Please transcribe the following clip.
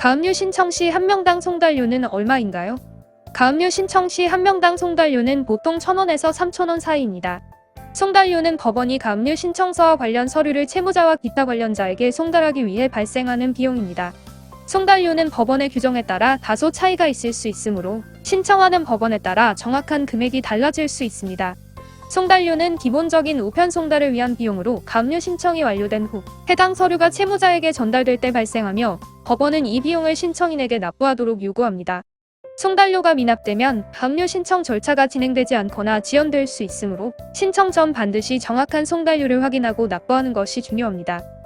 가압류 신청 시 한 명당 송달료는 얼마인가요? 가압류 신청 시 한 명당 송달료는 보통 1,000원에서 3,000원 사이입니다. 송달료는 법원이 가압류 신청서와 관련 서류를 채무자와 기타 관련자에게 송달하기 위해 발생하는 비용입니다. 송달료는 법원의 규정에 따라 다소 차이가 있을 수 있으므로 신청하는 법원에 따라 정확한 금액이 달라질 수 있습니다. 송달료는 기본적인 우편 송달을 위한 비용으로 가압류 신청이 완료된 후 해당 서류가 채무자에게 전달될 때 발생하며 법원은 이 비용을 신청인에게 납부하도록 요구합니다. 송달료가 미납되면 가압류 신청 절차가 진행되지 않거나 지연될 수 있으므로 신청 전 반드시 정확한 송달료를 확인하고 납부하는 것이 중요합니다.